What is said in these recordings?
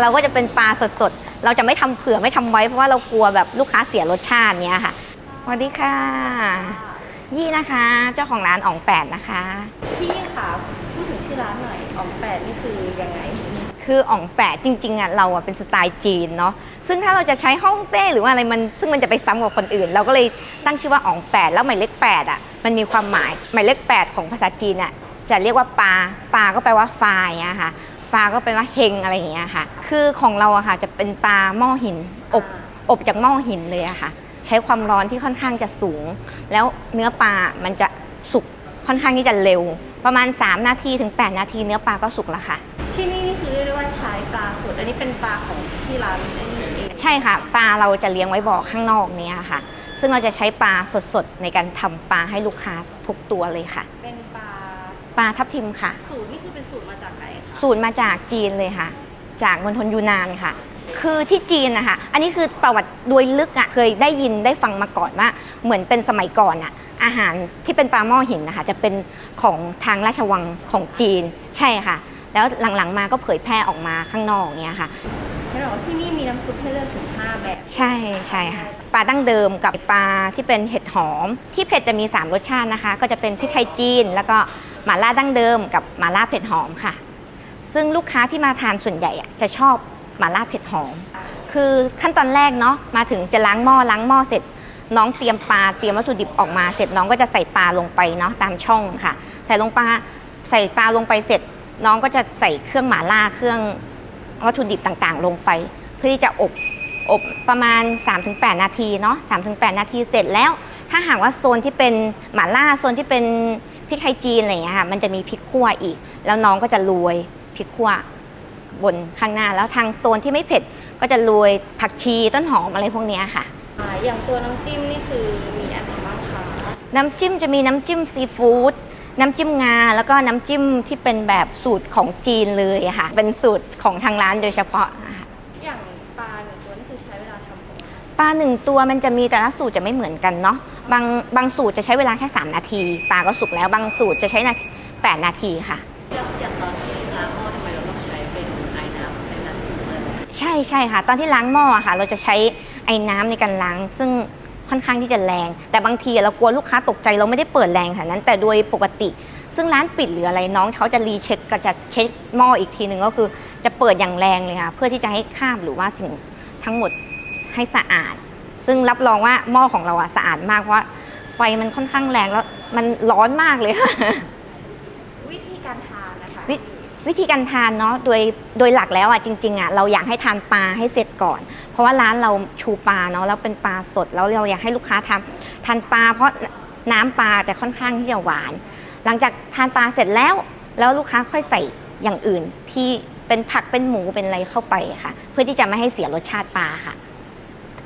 เราก็จะเป็นปลาสดๆ เราจะไม่ทำเผื่อไม่ทำไว้เพราะว่าเรากลัวแบบลูกค้าเสียรสชาติเนี้ยค่ะสวัสดีค่ะ ยี่นะคะ เจ้าของร้านอ่องแปดนะคะพี่ค่ะพูดถึงชื่อร้านหน่อยอ๋องแปดนี่คือยังไงคืออ่องแปดจริงๆอะเราอะเป็นสไตล์จีนเนาะซึ่งถ้าเราจะใช้ฮ่องเต้หรือว่าอะไรมันซึ่งมันจะไปซ้ำกับคนอื่น เราก็เลยตั้งชื่อว่าอ่องแปดแล้วหมายเลขแปดอะมันมีความหมายหมายเลขแปดของภาษาจีนอะจะเรียกว่าปลาปลาก็แปลว่าฟายอะค่ะ ฟาก็แปลว่าเฮงอะไรอย่างเงี้ยค่ะ คือของเราอะค่ะจะเป็นปลาหม้อหินอบอบจากหม้อหินเลยอะค่ะ ใช้ความร้อนที่ค่อนข้างจะสูง แล้วเนื้อปลามันจะสุกค่อนข้างที่จะเร็ว ประมาณ 3 นาทีถึง 8 นาทีเนื้อปลาก็สุกแล้วค่ะ ที่นี่นี่คือเรียกได้ว่าใช้ปลาสดอันนี้เป็นปลาของที่ร้านเองใช่ค่ะ ปลาเราจะเลี้ยงไว้บ่อข้างนอกเนี้ยค่ะ ซึ่งเราจะใช้ปลาสดๆในการทำปลาให้ลูกค้าทุกตัวเลยค่ะ เป็นปลา ปลาทับทิมค่ะ สูตรนี่คือเป็นสูตรมาจากไหนคะสูตรมาจากจีนเลยค่ะ จากมณฑลยูนานค่ะ คือที่จีนนะคะอันนี้คือประวัติโดยลึกอะ่ะเคยได้ยินได้ฟังมาก่อนว่า เหมือนเป็นสมัยก่อนอะ่ะ อาหารที่เป็นปลาหม้อหินนะคะจะเป็นของทางราชวังของจีนใช่ค่ะ แล้วหลังๆมาก็เผยแพร่ออกมาข้างนอกเนี้ยค่ะให้เราที่นี่มีน้ำซุปให้เลือกถึง5แบบใช่ใช่ค่ะปลาดั้งเดิมกับปลาที่เป็นเห็ดหอม ที่เผ็ดจะมี 3 รสชาตินะคะ ก็จะเป็นพริกไทยจีนแล้วก็ หม่าล่าดั้งเดิมกับหม่าล่าเผ็ดหอมค่ะ ซึ่งลูกค้าที่มาทานส่วนใหญ่จะชอบหม่าล่าเผ็ดหอม คือขั้นตอนแรกเนาะมาถึงจะล้างหม้อล้างหม้อเสร็จ น้องเตรียมปลาเตรียมวัตถุดิบออกมาเสร็จน้องก็จะใส่ปลาลงไปเนาะตามช่องค่ะ ใส่ลงปลาใส่ปลาลงไปเสร็จ น้องก็จะใส่เครื่องหม่าล่าเครื่องวัตถุดิบต่างๆ ลงไป เพื่อที่จะอบอบประมาณ 3-8 นาทีเนาะ3-8 นาทีเสร็จแล้ว ถ้าหากว่าโซนที่เป็นหม่าล่าโซนที่เป็น ริกไทยจีนอะไรอย่างเงี้ยค่ะมันจะมีพริกขั่วอีก แล้วน้องก็จะโรยพริกขั่วบนข้างหน้า แล้วทางโซนที่ไม่เผ็ดก็จะโรยผักชีต้นหอมอะไรพวกเนี้ยค่ะ อ่าอย่างตัวน้ำจิ้มนี่คือมีอันไหนบ้างคะน้ำจิ้มจะมีน้ำจิ้มซีฟู้ดน้ำจิ้มงา แล้วก็น้ำจิ้มที่เป็นแบบสูตรของจีนเลยอะค่ะ เป็นสูตรของทางร้านโดยเฉพาะ ลาหนึ่งตัวมันจะมีแต่ละสูตรจะไม่เหมือนกันเนาะบางบางสูตรจะใช้เวลาแค่ 3 นาที ปลาก็สุกแล้วบางสูตรจะใช้นา8นาทีค่ะ อย่างตอนที่ล้างหม้อทำไมเราต้องใช้เป็นไอ้น้ำเป็นน้ำซุปเลยใช่ใช่ค่ะ ตอนที่ล้างหม้ออะค่ะ เราจะใช้ไอ้น้ำในการล้าง ซึ่งค่อนข้างที่จะแรง แต่บางทีเรากลัวลูกค้าตกใจเราไม่ได้เปิดแรงขนาดนั้น แต่โดยปกติ ซึ่งร้านปิดหรืออะไรน้องเขาจะรีเช็คก็จะเช็คหม้ออีกทีหนึ่งก็คือ จะเปิดอย่างแรงเลยค่ะเพื่อที่จะให้ข้ามหรือว่าสิ่งทั้งหมด ให้สะอาด ซึ่งรับรองว่าหม้อของเราอะสะอาดมากเพราะว่าไฟมันค่อนข้างแรงแล้วมันร้อนมากเลยค่ะ วิธีการทานนะคะวิวิธีการทานเนาะโดยโดยหลักแล้วอะจริงๆอะเราอยากให้ทานปลาให้เสร็จก่อน เพราะว่าร้านเราชูปลาเนาะแล้วเป็นปลาสดแล้วเราอยากให้ลูกค้าทานทานปลาเพราะน้ำปลาจะค่อนข้างที่จะหวาน หลังจากทานปลาเสร็จแล้ว แล้วลูกค้าค่อยใส่อย่างอื่นที่เป็นผักเป็นหมูเป็นอะไรเข้าไปค่ะ เพื่อที่จะไม่ให้เสียรสชาติปลาค่ะ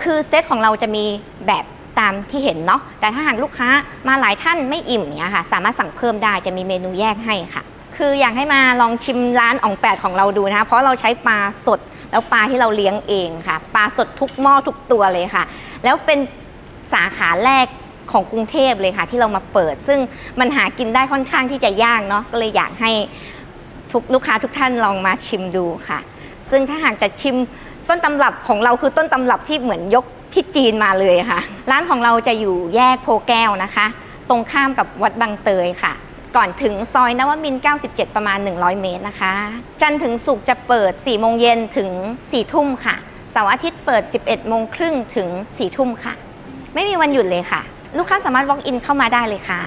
คือเซตของเราจะมีแบบตามที่เห็นเนาะแต่ถ้าหากลูกค้ามาหลายท่านไม่อิ่มเนี่ยค่ะ สามารถสั่งเพิ่มได้จะมีเมนูแยกให้ค่ะ คืออยากให้มาลองชิมร้านอ่องแปดของเราดูนะคะเพราะเราใช้ปลาสดแล้วปลาที่เราเลี้ยงเองค่ะปลาสดทุกหม้อทุกตัวเลยค่ะ แล้วเป็นสาขาแรกของกรุงเทพเลยค่ะ ที่เรามาเปิด ซึ่งมันหากินได้ค่อนข้างที่จะยากเนาะก็เลยอยากให้ทุกลูกค้าทุกท่านลองมาชิมดูค่ะ ซึ่งถ้าหากจะชิมต้นตำรับของเราคือต้นตำรับที่เหมือนยกที่จีนมาเลยค่ะ ร้านของเราจะอยู่แยกโพแก้วนะคะ ตรงข้ามกับวัดบางเตยค่ะ ก่อนถึงซอยนวมิน 97 ประมาณ 100 เมตรนะคะ จันถึงศุกจะเปิด 4 โมงเย็นถึง 4 ทุ่มค่ะ เสาร์อาทิตย์เปิด 11 โมงครึ่งถึง 4 ทุ่มค่ะ ไม่มีวันหยุดเลยค่ะ ลูกค้าสามารถ walk in เข้ามาได้เลยค่ะ